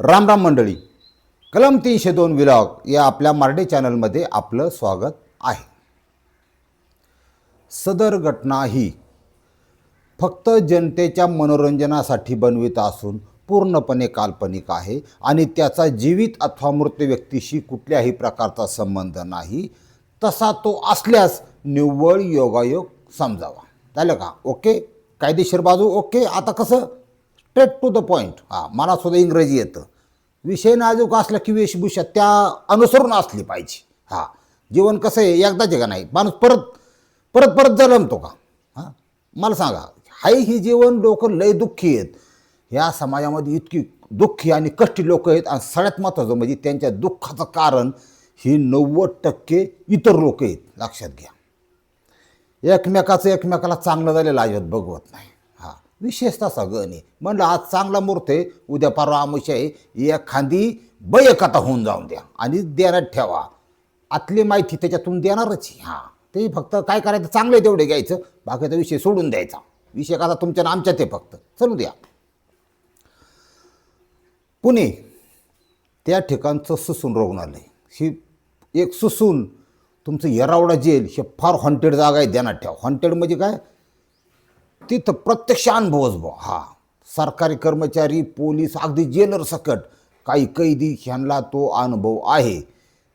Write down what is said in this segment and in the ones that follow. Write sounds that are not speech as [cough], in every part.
राम राम मंडळी. कलम तीनशे दोन विलॉग या आपल्या मराठी चॅनलमध्ये आपलं स्वागत आहे. सदर घटना ही फक्त जनतेच्या मनोरंजनासाठी बनवित असून पूर्णपणे काल्पनिक आहे आणि त्याचा जीवित अथवा मृत व्यक्तीशी कुठल्याही प्रकारचा संबंध नाही तसा तो असल्यास निव्वळ योगायोग समजावा. झालं का? ओके? कायदेशीर बाजू? ओके? आता कसं? स्ट्रेट टू द पॉईंट हां मला सुद्धा इंग्रजी येतं. विषय नाजूक असला की वेशभूषा त्या अनुसरून असली पाहिजे. हां. जीवन कसं आहे एकदा आहे का नाही? माणूस परत परत परत जन्मतो का? हां? मला सांगा हाय ही जीवन लोक लय दुःखी आहेत. या समाजामध्ये इतकी दुःखी आणि कष्टी लोक आहेत आणि सगळ्यात महत्त्वाचं म्हणजे त्यांच्या दुःखाचं कारण ही नव्वद टक्के इतर लोक आहेत. लक्षात घ्या. एकमेकाचं एकमेकाला चांगलं झालेलं अजिबात बघवत नाही. विशेष तसा गण आहे म्हणलं आज चांगला मुहूर्त आहे उद्या परवा आमुष आहे. एखादी बयकथा होऊन जाऊन द्या आणि देण्यात ठेवा. आतली माहिती त्याच्यातून देणारच हां. ते फक्त काय करायचं? चांगलं आहे तेवढे घ्यायचं. बाकीचा विषय सोडून द्यायचा. विषय कसा तुमच्या आणि आमच्या ते फक्त. चलू द्या. पुणे त्या ठिकाणचं सुसून रुग्णालय ही एक सुसून तुमचं येरावडा जेल हे फार हॉन्टेड जागा आहे ध्यानात ठेवा. हॉन्टेड म्हणजे काय? तिथं प्रत्यक्ष अनुभवच बुवा. हा. सरकारी कर्मचारी पोलीस अगदी जेलर सकट काही कैदी ह्यांना तो अनुभव आहे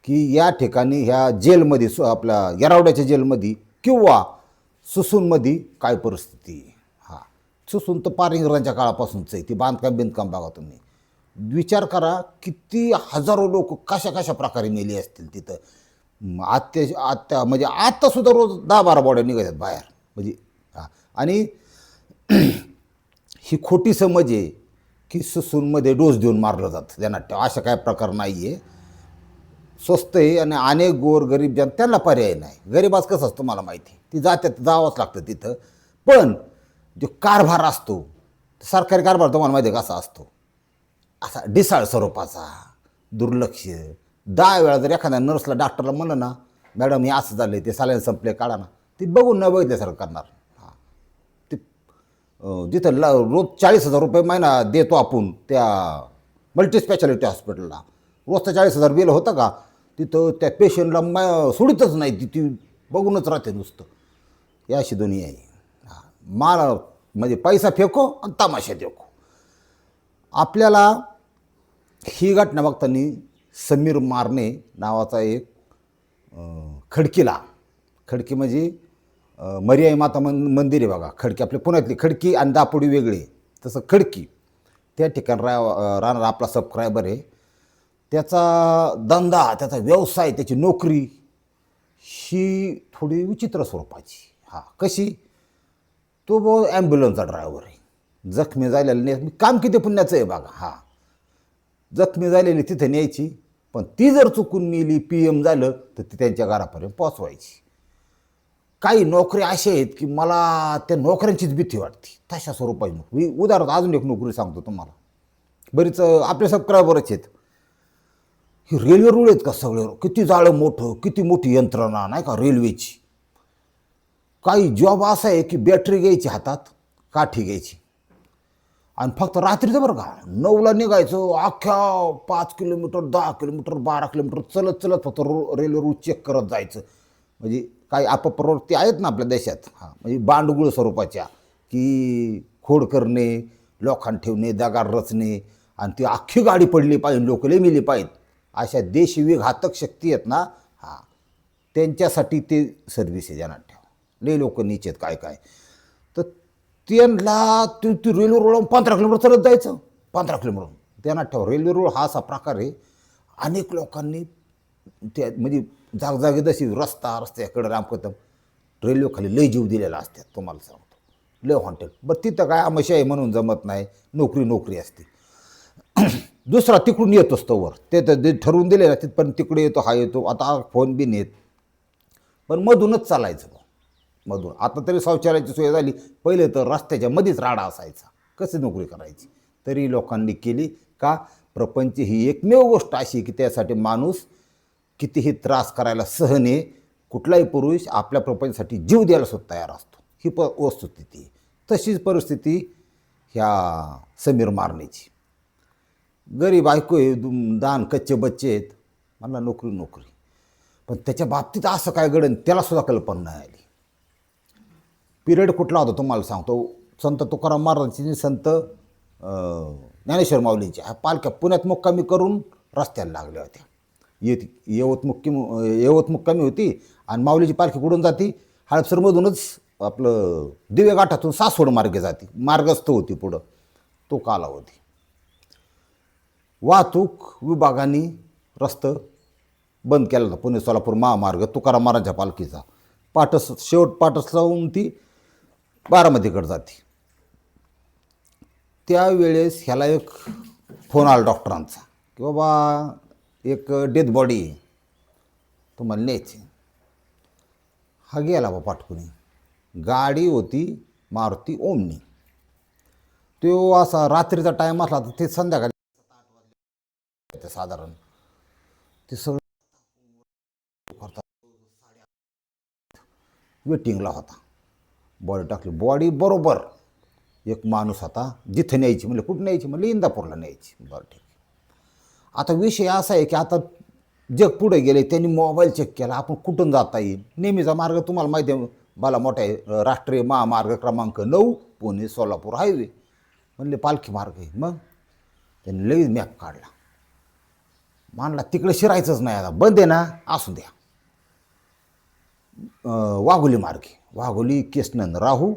की या ठिकाणी ह्या जेलमध्ये सु आपल्या येरावड्याच्या जेलमध्ये किंवा सुसूनमध्ये काय परिस्थिती हा. सुसून तर पार इंग्रजांच्या काळापासूनच आहे. ती बांधकाम बिंधकाम बघा तुम्ही विचार करा किती हजारो लोक कशा कशा प्रकारे मेली असतील तिथं? आत्या आत्या म्हणजे आत्तासुद्धा रोज दहा बारा बॉड्या निघतात बाहेर. म्हणजे आणि [clears throat] ही खोटी समज आहे की ससूनमध्ये डोस देऊन मारलं जातं. त्यांना ठेव अशा काय प्रकार नाही आहे स्वस्त आहे आणि अनेक गोर गरीब जन त्यांना पर्याय नाही. गरीबाच कसं असतं मला माहिती ती जात्यात जावंच लागतं तिथं. पण जो कारभार असतो सरकारी कारभार तुम्हाला माहिती आहे कसा असतो. असा ढिसाळ स्वरूपाचा दुर्लक्ष. दहा वेळा जर एखाद्या नर्सला डॉक्टरला म्हणलं ना मॅडम हे असं झालं ते साल्यानं संपले काढा ना. ती बघून न बघितल्यासारखं करणार. जिथं ल रोज चाळीस हजार रुपये महिना देतो आपण त्या मल्टीस्पेशालिटी हॉस्पिटलला रोजचं चाळीस हजार बिल होतं का? तिथं त्या पेशंटला मा सोडीतच नाही ती ती बघूनच राहते नुसतं. या अशी दोन्ही आहे. हां म्हणजे पैसा फेको आणि तमाशा देखो आपल्याला ही घटना बघताना समीर मारणे नावाचा एक खडकीला. खडकी म्हणजे मरियाई माता मन मंदिर आहे बघा खडकी. आपले पुण्यातली खडकी आणि दापोडी वेगळी तसं खडकी. त्या ठिकाणी रा राहणारा आपला सबस्क्रायबर आहे. त्याचा धंदा त्याचा व्यवसाय त्याची नोकरी ही थोडी विचित्र स्वरूपाची. हां कशी? तो बो ॲम्ब्युलन्सचा ड्रायव्हर आहे. जखमी झालेला नाही. काम किती पुण्याचं आहे बघा हां. जखमी झालेली तिथे न्यायची. पण ती जर चुकून नेली पी एम झालं तर ती त्यांच्या घरापर्यंत पोचवायची काही नोकऱ्या अशा आहेत की मला त्या नोकऱ्यांचीच भीती वाटते. तशा स्वरूपाची नोकरी. उदाहरण अजून एक नोकरी सांगतो तुम्हाला. बरीच आपले सबस्क्रायबरच आहेत. ही रेल्वे रूळ आहेत का सगळे? किती जाळं मोठं किती मोठी यंत्रणा नाही का रेल्वेची काही जॉब असा आहे की बॅटरी घ्यायची हातात काठी घ्यायची. आणि फक्त रात्रीचं बरं का नऊला निघायचं अख्ख्या पाच किलोमीटर दहा किलोमीटर बारा किलोमीटर चलत चलत फक्त रो रेल्वे रूट चेक करत जायचं. म्हणजे काही अपप्रवृत्ती आहेत ना आपल्या देशात. हां म्हणजे बांडगुळ स्वरूपाच्या की खोड करणे लोखंड ठेवणे दगार रचणे आणि ती अख्खी गाडी पडली पाहिजे लोक लय मिली पाहिजेत. अशा देशवी घातक शक्ती आहेत ना हां त्यांच्यासाठी ते सर्व्हिस आहे ध्यानात ठेवा. लय लोक निचेत काय काय. तर त्यांना तू ती रेल्वे रोड पंधरा किलोमीटर चालत जायचं पंधरा किलोमीटर. ध्यानात ठेवा रेल्वे रोड हा असा प्रकार आहे. अनेक लोकांनी त्या म्हणजे जागजागी जशी रस्ता रस्त्याकडे रामकदम रेल्वेखाली लय जीव दिलेला असतात तुम्हाला सांगतो. लय हॉन्टेड बरं तिथं काय आमशी आहे म्हणून जमत नाही नोकरी नोकरी असते. [clears throat] दुसरा तिकडून येत असतो वर. ते तर जे ठरवून दिले ना तिथपर्यंत तिकडे येतो हा येतो आता फोन बिन येत पण मधूनच चालायचं मग मधून. आता तरी शौचालयाची सोय झाली. पहिले तर रस्त्याच्या मध्येच राडा असायचा. कशी नोकरी करायची? तरी लोकांनी केली का? प्रपंच ही एकमेव गोष्ट अशी की त्यासाठी माणूस कितीही त्रास करायला सहने कुठलाही पुरुष आपल्या प्रपंचासाठी जीव द्यायला सुद्धा तयार असतो. ही प वस्तुस्थिती तशीच परिस्थिती ह्या समीर मारणेची. गरीब ऐकू आहे दुम- दान कच्चे बच्चे आहेत मला नोकरी नोकरी. पण त्याच्या बाबतीत असं काय घडन त्यालासुद्धा कल्पना नाही आली. पिरियड कुठला होता तुम्हाला सांगतो? संत तुकाराम महाराजांची संत ज्ञानेश्वर माऊलींच्या ह्या पालख्या पुण्यात मुक्कामी करून रस्त्याला लागल्या होत्या. येत यवत मुक्की यवत मुक्कामी होती आणि माऊलीची पालखी कुठून जाती. हडपसरमधूनच आपलं दिव्या गाठातून सासवड मार्गे जाते. मार्गस्थ होती पुढं. तो कालावधी. वाहतूक विभागाने रस्त बंद केला होता पुणे सोलापूर महामार्ग तुकाराम महाराजांच्या पालखीचा. पाटस शेवट पाटस लावून ती बारामतीकडे जाते. त्यावेळेस ह्याला एक फोन आला डॉक्टरांचा. की बाबा एक डेथ बॉडी आहे तुम्हाला न्यायची हा गेला बा पाठकुनी गाडी होती मारुती ओमनी. तो असा रात्रीचा टाईम असला तर ते संध्याकाळी साधारण. ते सगळं वेटिंगला होता. बॉडी टाकली. बॉडी बरोबर. एक माणूस होता. जिथं न्यायची म्हणलं कुठं न्यायची म्हणलं इंदापूरला न्यायची. बरं ठीक आहे. आता विषय असा आहे की आता जग पुढे गेले त्यांनी मोबाईल चेक केला आपण कुठून जाता येईल? नेहमीचा मार्ग तुम्हाला माहिती आहे मला मोठा आहे राष्ट्रीय महामार्ग क्रमांक नऊ पुणे सोलापूर हायवे म्हणले पालखी मार्ग आहे. मग? त्यांनी लगेच मॅप काढला. मानला तिकडे शिरायचंच नाही आता. बंद आहे ना? असू द्या. वाघोली मार्गे. वाघोली केसनंद राहू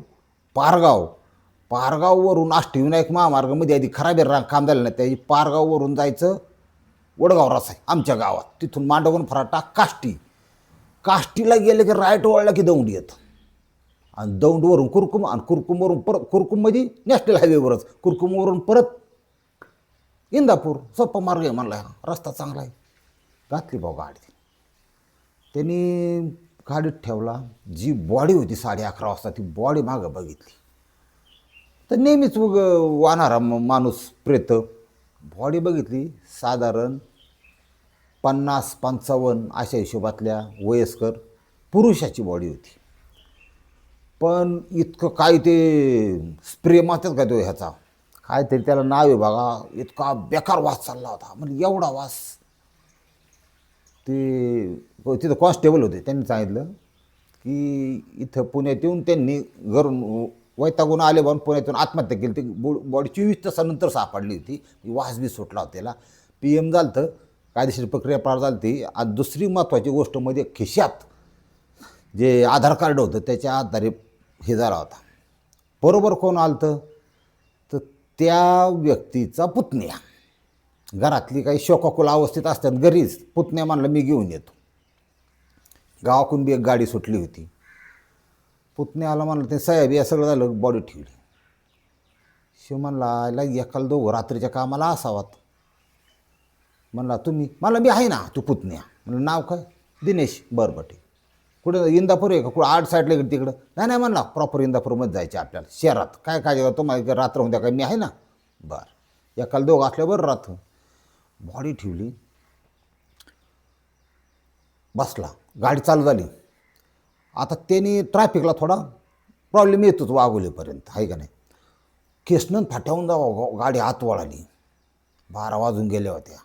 पारगाव. पारगाववरून अष्टविनायक महामार्गामध्ये आधी खराबी रा काम झालं नाही त्याची पारगाववरून जायचं वडगाव रस आहे आमच्या गावात. तिथून मांडवण फराटा काष्टी. काष्टीला गेले की राईट वळला की दौंड येतं. आणि दौंडवरून कुरकुम आणि कुरकुमवरून परत कुरकुममध्ये म्हणजे नॅशनल हायवेवरच कुरकुमवरून परत इंदापूर सोपा मार्ग आहे म्हणला रस्ता चांगला आहे. घातली भाऊ गाडी. त्यांनी गाडीत ठेवला. जी बॉडी होती साडे अकरा वाजता ती बॉडी मागं बघितली. तर नेहमीच मग वाहणारा माणूस प्रेत. बॉडी बघितली साधारण पन्नास पंचावन्न अशा हिशोबातल्या वयस्कर पुरुषाची बॉडी होती. पण इतकं काय ते स्प्रे मारतात का तो ह्याचा? काहीतरी त्याला नाव आहे बघा इतका बेकार वास चालला होता. म्हणजे एवढा वास. ते तिथं कॉन्स्टेबल होते त्यांनी सांगितलं की इथं पुण्यात येऊन त्यांनी घरून वैतागून आले म्हणून पुण्यातून आत्महत्या केली ती बॉडी चोवीस तासानंतर सापडली होती. वास बी सुटला होता त्याला. पी एम झालं तर कायदेशीर प्रक्रिया पार झाली ती आणि दुसरी महत्त्वाची गोष्ट म्हणजे खिशात जे आधार कार्ड होतं त्याच्या आधारे हे झाला होता. बरोबर कोण आलं तर त्या व्यक्तीचा पुतण्या. घरातली काही शोकाकुल अवस्थेत असतात घरीच पुतण्या म्हणलं मी घेऊन येतो. गावाकडून बी एक गाडी सुटली होती. पुतण्याला म्हणलं ते साहेब या सगळं झालं बॉडी ठेवली. शिव म्हणला एकाला दोघं रात्रीच्या कामाला असावात. म्हणला तुम्ही मला मी आहे ना तू पुतण्या. म्हणलं नाव काय? दिनेश बरं बरं ठीक कुठं इंदापूर आहे का? कुठं आठ साईडला इकडे तिकडं? नाही नाही म्हणला प्रॉपर इंदापूरमध्ये जायचे आपल्याला शहरात. काय काय तुम्हाला इकडे रात्र द्या काय? मी आहे ना. बरं. एकाला दोघं असल्याबरोबर रात्र. बॉडी ठेवली. बसला. गाडी चालू झाली. आता त्यांनी ट्रॅफिकला थोडा प्रॉब्लेम येतोच वाघोलीपर्यंत आहे का नाही? केसनं फाट्याहून जावं गाडी आत वळाली. बारा वाजून गेल्या होत्या.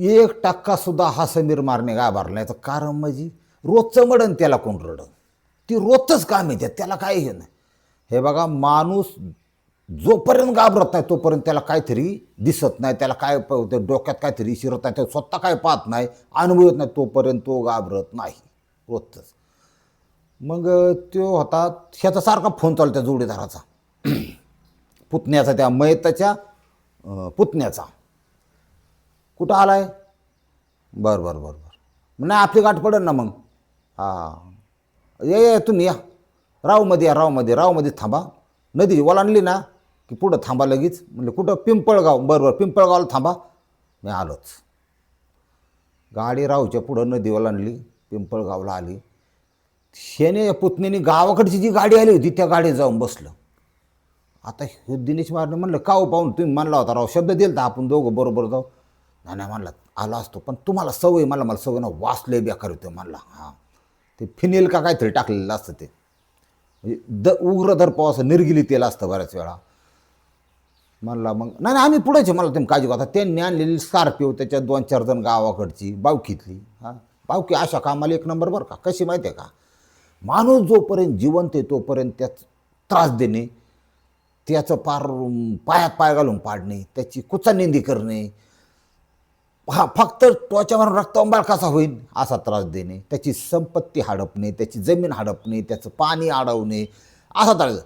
एक टक्का सुद्धा हा समीर मारणे गाभारला नाही. तर कारण म्हणजे रोजचं मडन त्याला कोण रडण ती रोजचंच काम येते त्याला काय हे नाही. हे बघा माणूस जोपर्यंत घाबरत नाही तोपर्यंत त्याला काहीतरी दिसत नाही त्याला काय प- ते डोक्यात काहीतरी शिरत नाही ते स्वतः काय पाहत नाही अनुभव येत नाही तोपर्यंत तो घाबरत नाही रोजचंच. मग तो होता ह्याचा सारखा फोन चालू त्या जोडीदाराचा. [clears throat] पुतण्याचा त्या मयताच्या पुतण्याचा. कुठं आला आहे बरं बरं बरं बरं. नाही आपली गाठ पडेल ना मग. हां. ये ये तुम्ही या. रावमध्ये या रावमध्ये रावमध्ये थांबा. नदी ओलांडली ना की पुढं थांबा लगेच. म्हणजे कुठं? पिंपळगाव. बरं बरं पिंपळगावला थांबा. मी आलोच. गाडी रावच्या पुढं नदी ओलांडली पिंपळगावला आली. शेने पुतणीने गावाकडची जी गाडी आली होती त्या गाडीत जाऊन बसलं. आता हे दिनेश महाराज म्हणलं का हो पाहून तुम्ही म्हणला होता राव शब्द दिला तर आपण दोघं बरोबर जाऊ. नाही नाही म्हणला आला असतो पण तुम्हाला सवय मला मला सवय ना वाचले बेकार होते म्हणला हां. ते फिनेल का काहीतरी टाकलेलं असतं ते. म्हणजे द उग्र दर्प असं निर्गिली तेल असतं बऱ्याच वेळा. म्हणला मग नाही नाही, आम्ही पुढेच मला तुम्ही काळजी करता त्यांनी आणलेली स्कॉर्पिओ त्याच्यात दोन चार जण गावाकडची बावकीतली हां. बावकी अशा कामाला एक नंबर बरं का? कशी माहिती आहे का? माणूस जोपर्यंत जिवंत आहे तोपर्यंत त्याच त्रास देणे त्याचं पार पायात पाय घालून पाडणे त्याची कुचानिंदी करणे हा फक्त त्वचावर रक्तांबाळ कसा होईल? असा त्रास देणे. त्याची संपत्ती हडपणे त्याची जमीन हडपणे त्याचं पाणी अडवणे असा त्रास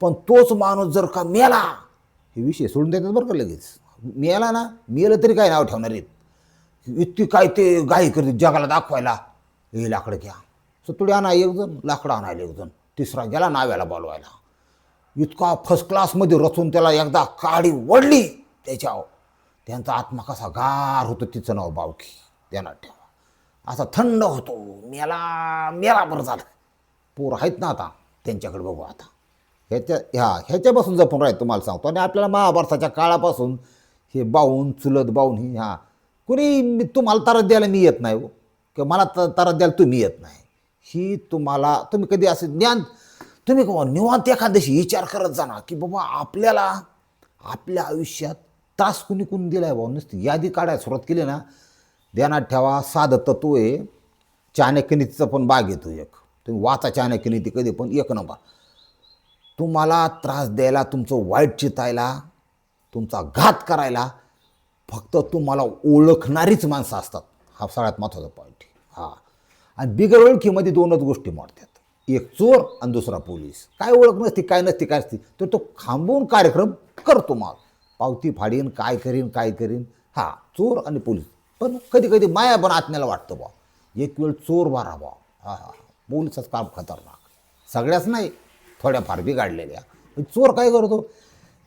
पण तोच माणूस जर का मेला हे विषय सोडून देतात बरं का लगेच. मेला ना मेलं तरी काय नाव ठेवणार आहेत? इतकी काय ते गाई करते जगाला दाखवायला? हे लाकडं घ्या. सतुडी आणा एक जण लाकडं आणायला एक जण. तिसरा गेला नाव्याला बोलवायला. इतका फर्स्ट क्लासमध्ये रचून त्याला एकदा काडी वडली त्याच्यावर. त्यांचा आत्मा कसा गार होतो तिचं नाव बावकी त्यांना ठेवा. असा थंड होतो. मेला मेला बरं झालं. पोर आहेत ना आता? त्यांच्याकडे बघू आता. ह्याच्या ह्या ह्याच्यापासून जपून राहील तुम्हाला सांगतो. आणि आपल्याला महाभारताच्या काळापासून हे बाहून चुलत बाहून ही ह्या कुणी मी तुम्हाला तारत द्यायला मी येत नाही हो. किंवा मला त तारत द्यायला तुम्ही येत नाही. ही तुम्हाला तुम्ही कधी असं ज्ञान तुम्ही निवांत एखाद्याशी विचार करत जाणार की बाबा आपल्याला आपल्या आयुष्यात तास कुणी कुणी आहे बाबा नुसती यादी काढायला सुरुवात केली ना ध्यानात ठेवा साधं तत्व आहे. चाणक्यनीतीचा पण बाग येतो एक. तुम्ही वाचा चाणक्यनीती कधी पण एक नंबर. तुम्हाला त्रास द्यायला तुमचं वाईट चितायला तुमचा घात करायला फक्त तुम्हाला ओळखणारीच माणसं असतात. हा सगळ्यात महत्त्वाचा पॉईंट हा. आणि बिगर ओळखीमध्ये दोनच गोष्टी मोडतात. एक चोर आणि दुसरा पोलीस. काय ओळख नसती काय नसती काय असती तर तो थांबवून कार्यक्रम करतो मग. पावती फाडीन काय करीन काय करीन. हा चोर आणि पोलीस. पण कधी कधी माया पण आत्म्याला वाटतं बा एक वेळ चोर मारा बा हा हा पोलिसच काम खतरनाक. सगळ्याच नाही थोड्याफार बिघडलेल्या. चोर काय करतो?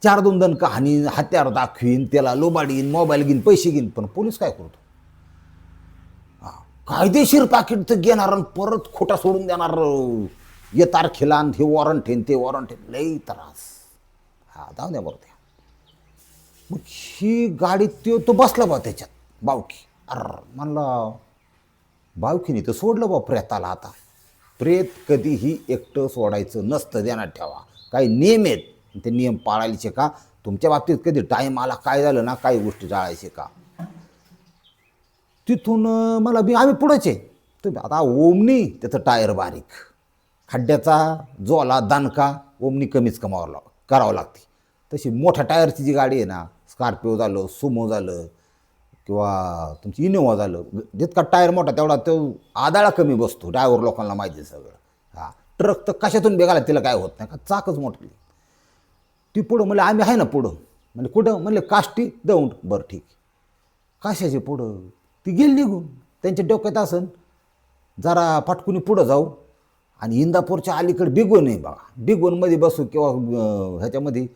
चार दोन दण कहाणी हत्यार दाखवीन त्याला लोबाडीन मोबाईल घेईन पैसे घेईन पण पोलीस काय करतो? कायदेशीर पाकिट तर घेणार आणि परत खोटा सोडून देणार. ये तारखेला आणि हे वॉरंट ठेन ते वॉरंट ठेन लई त्रास. हा जाऊ द्या बरं. मग ही गाडी तो तो बसला बा त्याच्यात बावकी. अर म्हणला बावकीने तर सोडलं बा प्रेताला आता. प्रेत कधीही एकटं सोडायचं नसतं ध्यानात ठेवा. काही नियम आहेत ते नियम पाळायचे का तुमच्या बाबतीत कधी टाईम आला काय झालं ना काही गोष्टी टाळायचे का तिथून मला बी आम्ही पुढंच. आहे तुम्ही आता ओमनी त्याचं टायर बारीक. खड्ड्याचा जोला दणका ओमनी कमीच कमावं लाग करावं लागते. तशी मोठ्या टायरची जी गाडी आहे ना स्कॉर्पिओ झालं सुमो झालं किंवा तुमची इनोवा झालं. जितका टायर मोठा तेवढा तो आदाळा कमी बसतो ड्रायव्हर लोकांना माहिती आहे सगळं. हां. ट्रक तर कशातून बेगाला तिला काय होत नाही का चाकच मोठली. ती पुढं म्हणलं आम्ही आहे ना पुढं. म्हणजे कुठं? म्हणले काष्टी दौंड. बरं ठीक कशाचे पुढं? ती गेली निघून. त्यांच्या डोक्यात असन जरा फाटकुनी पुढं जाऊ आणि इंदापूरच्या अलीकडे बिगवण आहे बघा. बिगवणमध्ये बसू किंवा ह्याच्यामध्ये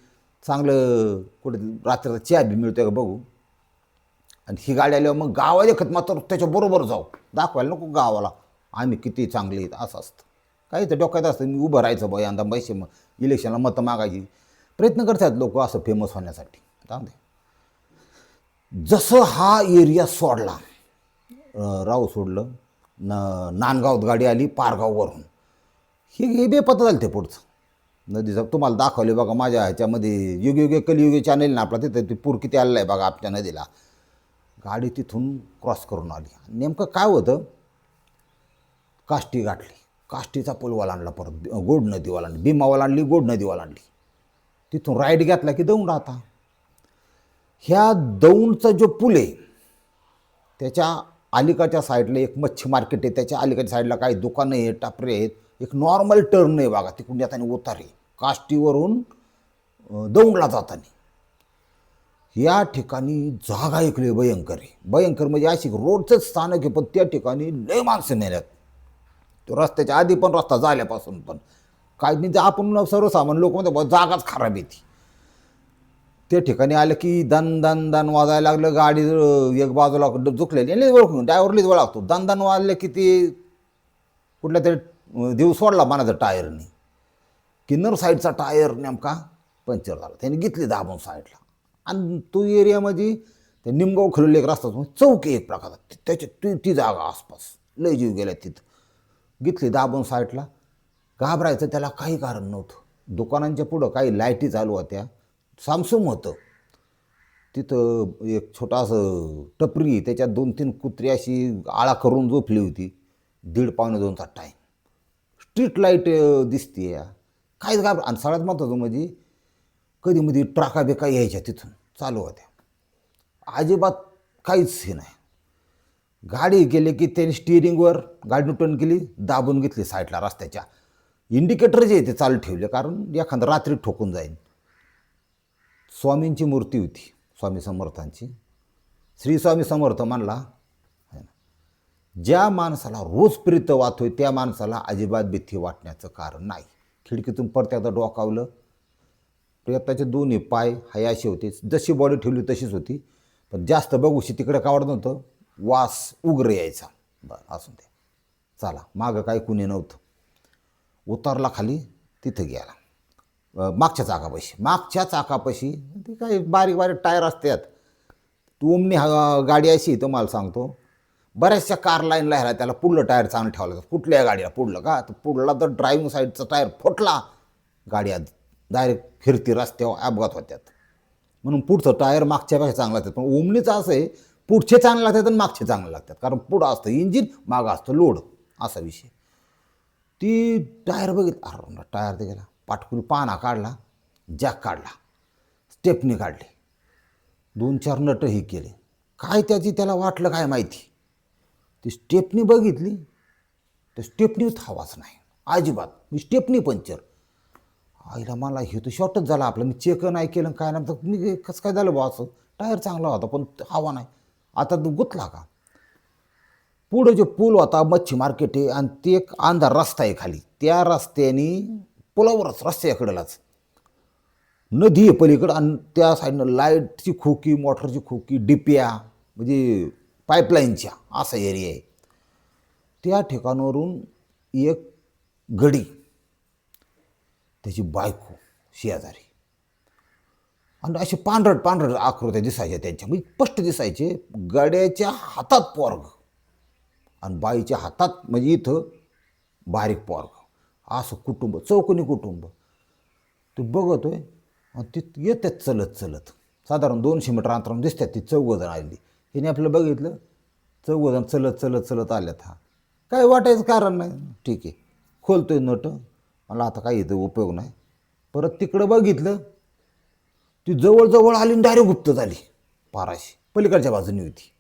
चांगलं कुठे रात्रीचा चहा बी मिळतोय का बघू? आणि ही गाडी आल्यावर मग गावा देखत मात्र त्याच्याबरोबर जाऊ. दाखवायला नको गावाला. आम्ही किती चांगले आहेत असं असतं. काही तर डोक्यात असतं मी उभं राहायचं बा यंदा पैसे मग इलेक्शनला मतं मागायची. प्रयत्न करतात लोक असं फेमस होण्यासाठी. जाऊ दे. जसं हा एरिया सोडला राव सोडलं न नांदगावात गाडी आली पारगाववरून. हे हे बेपत्ता झालं ते पुढचं. नदीचं. तुम्हाला दाखवले बघा माझ्या ह्याच्यामध्ये युगे कलियुगे चॅनेल ना आपला तिथं ते पूर किती आलेला आहे बघा आपल्या नदीला. गाडी तिथून क्रॉस करून आली. नेमकं काय होतं? काष्टी गाठली. काष्टीचा पूल ओलांडला परत गोड नदी ओलांडली भीमा ओलांडली गोड नदी ओलांडली तिथून राईड घेतला की दौंड आता. ह्या दौंडचा जो पूल आहे त्याच्या अलीकडच्या साईडला एक मच्छी मार्केट आहे. त्याच्या अलीकडच्या साईडला काही दुकानं आहेत टापरे आहेत. एक नॉर्मल टर्न आहे बघा. तिकडून येताना उतार आहे. काष्टीवरून दौंडला जाताना. या ठिकाणी जागा ऐकली भयंकर आहे. भयंकर म्हणजे अशी रोडचंच स्थानक आहे पण त्या ठिकाणी लय माणसं नेल्यात. तो रस्त्याच्या आधी पण रस्ता झाल्यापासून पण. काय नाही तर आपण सर्वसामान्य लोक म्हणतो बा जागाच खराब येते त्या ठिकाणी आलं की दन दन दन वाजायला लागलं गाडी एक बाजूला झुकलेली आणि ओळखून ड्रायव्हरलीच लागतो दन दन वाजलं की ते कुठल्या तरी देव सोडला मनाचा टायरनी. किन्नर साईडचा टायर नेमका पंक्चर झाला. त्याने घेतली दाबून साईडला. आणि तो एरियामध्ये ते निमगाव खरवले एक रस्ता चौक एक प्रकारचा त्याच्या ती ती जागा आसपास. लय जीव गेल्या तिथं. घेतली दाबून साईडला. घाबरायचं त्याला काही कारण नव्हतं. दुकानांच्या पुढं काही लाईटी चालू होत्या. सामसूम होतं. तिथं एक छोटासं टपरी त्याच्यात दोन तीन कुत्री अशी आळा करून झोपली होती. दीड पावणे दोनचा टाईम स्ट्रीट लाइट दिसते या काहीच घाबर आणि सगळ्यात महत्त्वाचं म्हणजे कधी मध्ये ट्राका बिका यायच्या तिथून चालू होत्या. अजिबात काहीच हे नाही. गाडी गेले की त्यांनी स्टिअरिंगवर गाडी टर्न केली दाबून घेतली साईडला रस्त्याच्या. इंडिकेटर जे आहे ते चालू ठेवले कारण एखादं रात्री ठोकून जाईल स्वामींची मूर्ती होती स्वामी समर्थांची. श्री स्वामी समर्थ म्हणला ज्या माणसाला रोज प्रीत वाहतोय त्या माणसाला अजिबात भीती वाटण्याचं कारण नाही. खिडकीतून परत एकदा डोकावलं. प्रयत्नाचे दोन्ही पाय हाय असे होते. जशी बॉडी ठेवली तशीच होती. पण जास्त बघूशी तिकडे कावड नव्हतं. वास उग्र यायचा. बरं असून ते चला मागं काही कुणी नव्हतं. उतरला खाली तिथं गेला. मागच्या चाकापाशी. मागच्या चाकापाशी ती काही बारीक बारीक टायर असतात. ओमनी हा गाडी अशी आहे, तुम्हाला सांगतो. बऱ्याचशा कार लाईनला ह्याला त्याला पुढलं टायर चांगलं ठेवावं लागतं. कुठल्या गाडीला पुढलं का? तर पुढला तर ड्रायव्हिंग साईडचा टायर फुटला गाडी आज डायरेक्ट फिरती रस्त्यावर अपघात होत्यात. म्हणून पुढचं टायर मागच्यापेक्षा चांगलं लागतात पण ओमनीचं असं आहे पुढचे चांगले लागतात आणि मागचे चांगले लागतात. कारण पुढं असतं इंजिन मागं असतं लोड असा विषय. ती टायर बघित अरे टायर ते गेला. पाठकुरी पाना काढला जॅक काढला स्टेपनी काढली. दोन चार नटं हे केले. काय त्याची त्याला वाटलं काय माहिती? ती स्टेपनी बघितली तर स्टेपनी हवाच नाही. अजिबात. मी स्टेपनी पंचर. आईला मला हे तर शॉर्टच झाला आपलं. मी चेक नाही केलं काय नाही. तर मी कसं काय झालं बा असं? टायर चांगला होता पण हवा नाही. आता तो गुतला का? पुढं जे पूल होता मच्छी मार्केट आहे आणि ते एक अंधार रस्ता आहे खाली. त्या रस्त्याने पुलावरच रस्त्याकडेलाच. नदी आहे पलीकडं आणि त्या साईडनं लाईटची खोकी मोटरची खोकी डिप्या म्हणजे पाईपलाईनच्या असा एरिया आहे. त्या ठिकाणावरून एक गडी त्याची बायको शेजारी. आणि असे पांढरट पांढरट आकृत्या दिसायच्या त्यांच्या. म्हणजे स्पष्ट दिसायचे गड्याच्या हातात पोरग आणि बाईच्या हातात म्हणजे इथं बारीक पोरग. असं कुटुंब चौकोनी कुटुंब. तो बघतोय आणि ती येतात चलत चलत. साधारण दोनशे मीटर अंतरावर दिसतात ती चौघजण आलेली. तिने आपलं बघितलं चौघजण चलत चलत चलत आल्यात हा. काय वाटायचं कारण नाही. ठीक आहे. खोलतोय नट. मला आता काही इथं उपयोग नाही. परत तिकडं बघितलं ती जवळजवळ आली आणि डायरेक्ट गुप्त झाली. पाराशी. पलीकडच्या बाजूनी होती.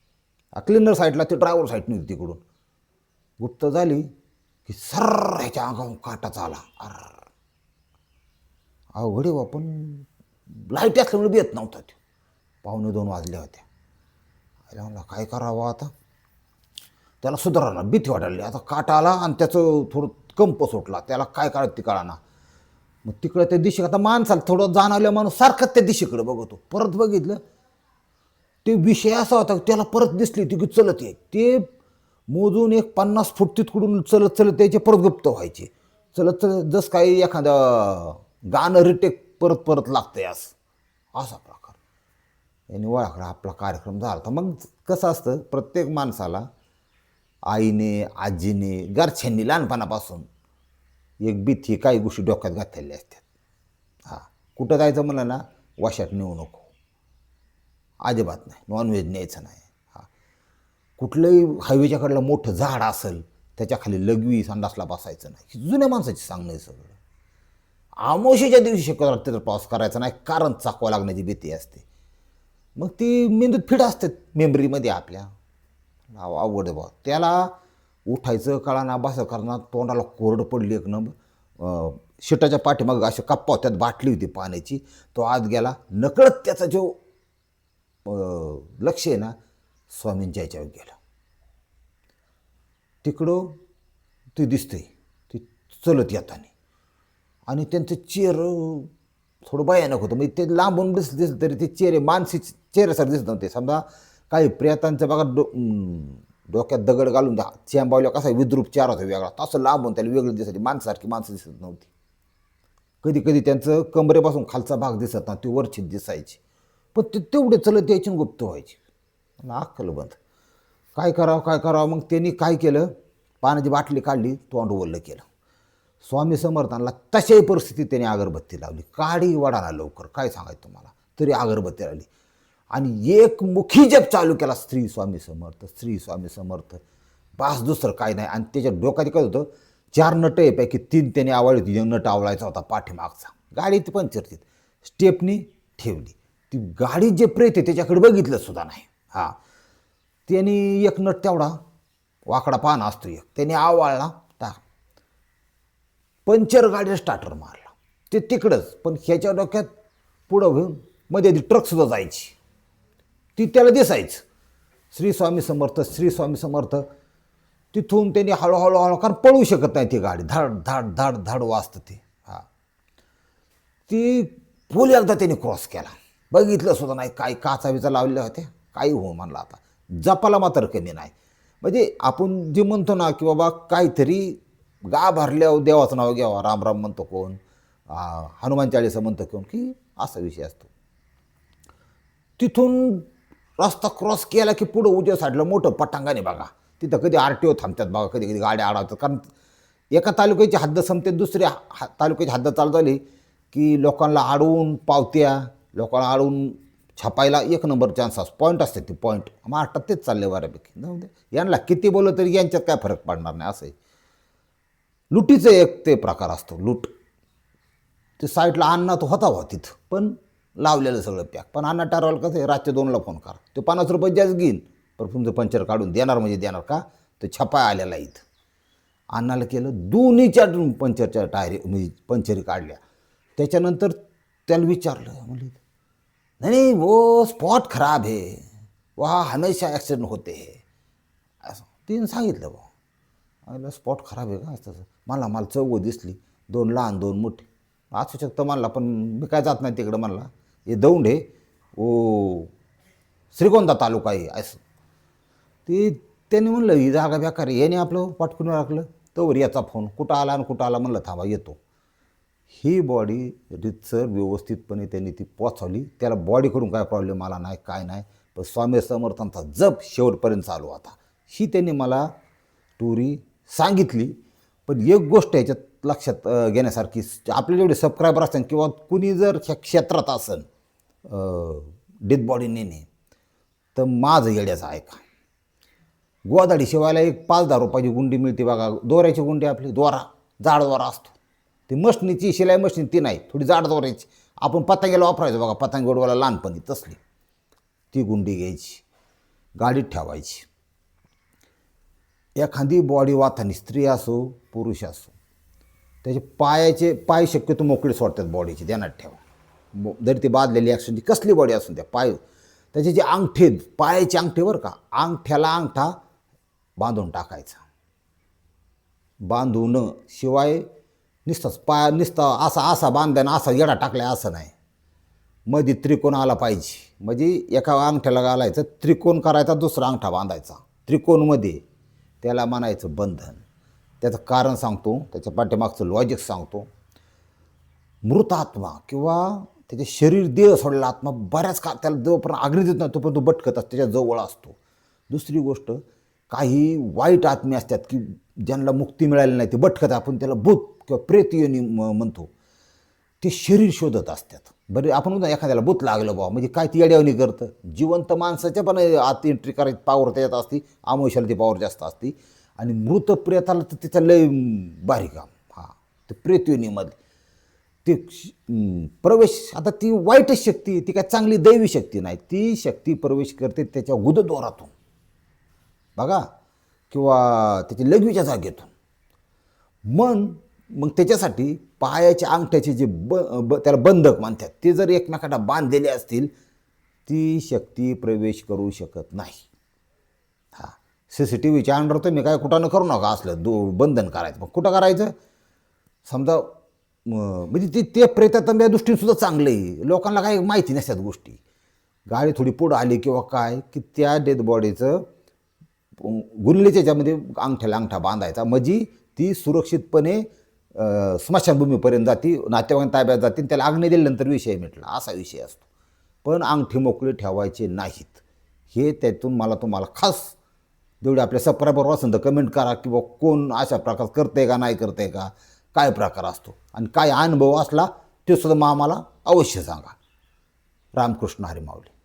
क्लिनर साईडला ती ड्रायव्हर साईडनी होती तिकडून. गुप्त झाली की सर ह्याच्या अंगावरून काटाचा आला अर. अवघड आहे पण लाइट असल्यामुळे बेत नव्हता तो. पावणे दोन वाजल्या होत्या आईला म्हणला काय करावं आता? त्याला सुधारायला भीती वाटायली. आता काटा आला आणि त्याचं थोडं कंप सुटला. त्याला काय करायचं ते कळाना. मग तिकडं त्या दिशे आता माणसाला थोडं जाणवल्या माणूस सारखंच त्या दिशेकडे बघतो. परत बघितलं ते विषय असा होता की त्याला परत दिसली ती की चलत आहे ते मोजून एक पन्नास फूट तिथकडून चलत चलत त्याचे परत गुप्त व्हायचे. चलत चलत जसं काही एखादं गाणं रिटेक परत परत लागतंय असं. असा प्रकार. यांनी ओळखला आपला कार्यक्रम झाला. तर मग कसं असतं प्रत्येक माणसाला आईने आजीने घरच्यांनी लहानपणापासून एक भीती काही गोष्टी डोक्यात घातलेल्या असतात. हां कुठं जायचं म्हणलं ना वाशात नेऊ नको. अजिबात नाही नॉनव्हेज न्यायचं नाही. हां कुठलंही हायवेच्याकडलं मोठं झाड असेल त्याच्याखाली लघवी संडासला बसायचं नाही. जुन्या माणसाची सांगणं आहे सगळं. आमोशीच्या दिवशी शक्यतो तिथं पाऊस करायचा नाही कारण चाकवा लागण्याची भीती असते. मग ती मेंदूत फिट असतात मेमरीमध्ये आपल्या. आवड बा. त्याला उठायचं कळाना बसं करणार तोंडाला कोरड पडली एक नंबर. शिटाच्या पाठीमागं अशा कप्पा त्यात बाटली होती पाण्याची. तो आत गेला. नकळत त्याचा जो लक्ष आहे ना स्वामींच्या याच्यावर गेला. तिकडं ते दिसते ते चलत येताना. आणि त्यांचं चेहरं थोडं भयानक होतं. म्हणजे ते लांबून दिसलं दिसलं तरी ते चेहरे मानसिक चेहऱ्यासारखे दिसत नव्हते. समजा काही प्रेतांचं बघा डो डोक्यात दगड घालून द्या चेंबावल्या कसा विद्रूप चार होता वेगळा. तसं लांबून त्याला वेगळं दिसायची. माणसासारखी माणसं दिसत नव्हती. कधी कधी त्यांचं कमरेपासून खालचा भाग दिसत ना ती वरची दिसायची. पण ते तेवढे चलत यायची आणि गुप्त व्हायची. अक्कल बंद. काय करावं काय करावं? मग त्यांनी काय केलं? पाण्याची बाटली काढली तोंड ओल्लं केलं. स्वामी समर्थांना तशाही परिस्थितीत त्याने अगरबत्ती लावली. काडी वडाला लवकर. काय सांगायचं तुम्हाला? तरी अगरबत्ती लावली आणि एकमुखी जप चालू केला स्त्री स्वामी समर्थ स्त्री स्वामी समर्थ. बास दुसरं काय नाही. आणि त्याच्या डोक्यात काय होतं? चार नट यापैकी तीन त्याने आवडली होती नट आवळायचा होता पाठीमागचा. गाडी ती पंक्चरची स्टेपनी ठेवली. ती गाडी जे प्रेत आहे त्याच्याकडे बघितलं सुद्धा नाही. हां. त्यांनी एक नट तेवढा वाकडा पान असतो एक. त्याने आवळला टा पंचर गाडीला स्टार्टर मारला. ते तिकडंच. पण ह्याच्या डोक्यात पुढं घेऊन मध्ये ती ट्रकसुद्धा जायची. ती त्याला दिसायचं. श्री स्वामी समर्थ श्री स्वामी समर्थ तिथून त्यांनी हळूहळू हळू कारण पळू शकत नाही ती गाडी. धाड धाड धाड धाड वाजतं ते. हां. ती पूल एकदा त्यांनी क्रॉस केला. बघितलं सुद्धा नाही काय काचा बिचा लावलेल्या होत्या. काही हो म्हणला आता. जपाला मात्र कमी नाही. म्हणजे आपण जे म्हणतो ना की बाबा काहीतरी गा भरल्या देवाचं नाव घ्यावा. राम राम म्हणतो कोण? हनुमान चाळीसा म्हणतो कोण? की असा विषय असतो. तिथून रस्ता क्रॉस केला की पुढं उजव्या साईडला मोठं पटांगाने बघा. तिथं कधी आर टी ओ थांबतात बघा कधी कधी गाड्या अडवतात कारण एका तालुक्याची हद्द संपते दुसऱ्या हा तालुक्याची हद्द चालू झाली की लोकांना अडवून पावत्या लोकांना अडवून छापायला एक नंबर चान्स असतो. पॉईंट असते ते पॉईंट महाराष्ट्रात तेच चालले बऱ्यापैकी. जाऊ दे. यांना किती बोललं तरी यांच्यात काय फरक पडणार नाही असं लुटीचं एक ते प्रकार असतो लूट. ते साईडला अण्णा तो होता बा तिथं. पण लावलेलं सगळं पॅक. पण अण्णा ठरवलं कसं आहे, रातच्या दोनला फोन करा. तो पन्नास रुपये जास्त घेईन पण तुमचं पंचर काढून देणार म्हणजे देणार का? तो छपा आलेला इथं. अण्णाला केलं दोन्हीच्या पंचरच्या टायरी म्हणजे पंचरी काढल्या. त्याच्यानंतर त्याला विचारलं म्हणजे नाही वो स्पॉट खराब आहे वा हमेशा ॲक्सिडेंट होते हे. असं. तिने सांगितलं बा स्पॉट खराब आहे का? असं तसं मला मला चौघ दिसली दोन लहान दोन मोठे. असू शकतं म्हणला पण मी काय जात नाही तिकडं म्हणला. हे दौंड आहे ओ श्रीगोंदा तालुका आहे असं. ते त्यांनी म्हणलं ही जागा बेकार आहे. याने आपलं पाठकून राखलं. तोवर याचा फोन कुठं आला आणि कुठं आला म्हणलं थांबा येतो. ही बॉडी रितसर व्यवस्थितपणे त्यांनी ती पोचवली त्याला बॉडीकडून काय प्रॉब्लेम आला नाही काय नाही. पण स्वामी समर्थांचा जप शेवटपर्यंत चालू होता. ही त्यांनी मला टुरी सांगितली. पण एक गोष्ट याच्यात लक्षात घेण्यासारखी आपले जेवढे सबस्क्रायबर असतात किंवा कुणी जर ह्या क्षेत्रात असन डेथ बॉडी नेणे तर माझं येड्याचं ऐका. गोदाडी शिवायला एक पाच दहा रुपयाची गुंडी मिळते बघा. दोऱ्याची गुंडी आपली दोरा जाड दोरा असतो. ती मशनीची शिलाई मशनी ती नाही थोडी जाड दोऱ्याची. आपण पतंगेला वापरायचो बघा पतंग उडवायला लहानपणी तसली. ती गुंडी घ्यायची गाडीत ठेवायची. एखादी बॉडी वाथानी स्त्री असो पुरुष असो त्याचे पायाचे पाय शक्यतो मोकळे सोडतात बॉडीचे ध्यानात ठेवा. मो- जरी ती बादलेली ॲक्सिडेंट कसली बॉडी असून त्या पाय. त्याचे जे अंगठे पायाचे अंगठे बरं का अंगठ्याला अंगठा बांधून टाकायचा. बांधून शिवाय नुसताच पाय नुसता असा असा बांधल्यानं ना असा येडा टाकलाय असं नाही. मध्ये त्रिकोण आला पाहिजे. म्हणजे एका अंगठ्याला घालायचं त्रिकोण करायचा दुसरा अंगठा बांधायचा. त्रिकोणमध्ये त्याला म्हणायचं बंधन. त्याचं कारण सांगतो त्याच्या पाठीमागचं लॉजिक सांगतो. मृत आत्मा किंवा त्याचे शरीर देह सोडलेला आत्मा बऱ्याच का त्याला जोपर्यंत आग्री देत नाही तोपर्यंत तो भटकत असतो त्याच्याजवळ असतो. दुसरी गोष्ट काही वाईट आत्मे असतात की ज्यांना मुक्ती मिळाली नाही ते भटकत आपण त्याला भूत किंवा प्रेतयोनी म- म्हणतो. ते शरीर शोधत असतात. बरे आपण म्हणतो एखाद्याला भूत लागलं बाबा म्हणजे काय ती येड्यावणी करतं? जिवंत माणसाच्या पण आत एंट्री करायची पावर त्याच्यात असती आमोशाला ती पावर जास्त असती. आणि मृत प्रेताला तर त्याचा लय म, भारी काम. हां ते प्रेतयोनीमधले ते श- प्रवेश आता ती वाईटच शक्ती ती काय चांगली दैवी शक्ती नाही. ती शक्ती प्रवेश करते त्याच्या गुदद्वारातून बघा किंवा त्याच्या लघवीच्या जागेतून. मन मग त्याच्यासाठी पायाच्या अंगठ्याचे जे ब ब त्याला बंधक मानतात. ते जर एकमेकांना बांधलेले असतील ती शक्ती प्रवेश करू शकत नाही. सी सी टी व्हीच्या अंडर तुम्ही काय कुठं करू नका असलं दो बंधन करायचं. मग कुठं करायचं? समजा म्हणजे ते ते प्रेतातंब्या दृष्टीने सुद्धा चांगलं. आहे लोकांना काही माहिती नसतात गोष्टी. गाडी थोडी पुढं आली किंवा काय की त्या डेथ बॉडीचं गुल्लीच्या याच्यामध्ये अंगठ्याला अंगठा बांधायचा. म्हणजे ती सुरक्षितपणे स्मशानभूमीपर्यंत जाती नातेवाईक ताब्यात जातील त्याला आग्ने दिल्यानंतर विषय मिटला. असा विषय असतो. पण अंगठी मोकळी ठेवायचे नाहीत. हे त्यातून मला तुम्हाला खास जेवढे आपल्या सबस्क्रायबर असेल तर कमेंट करा किंवा कोण अशा प्रकार करते का नाही करते का काय प्रकार असतो. आणि काय अनुभव असला ते सुद्धा मग आम्हाला अवश्य सांगा. रामकृष्ण हरी माऊली.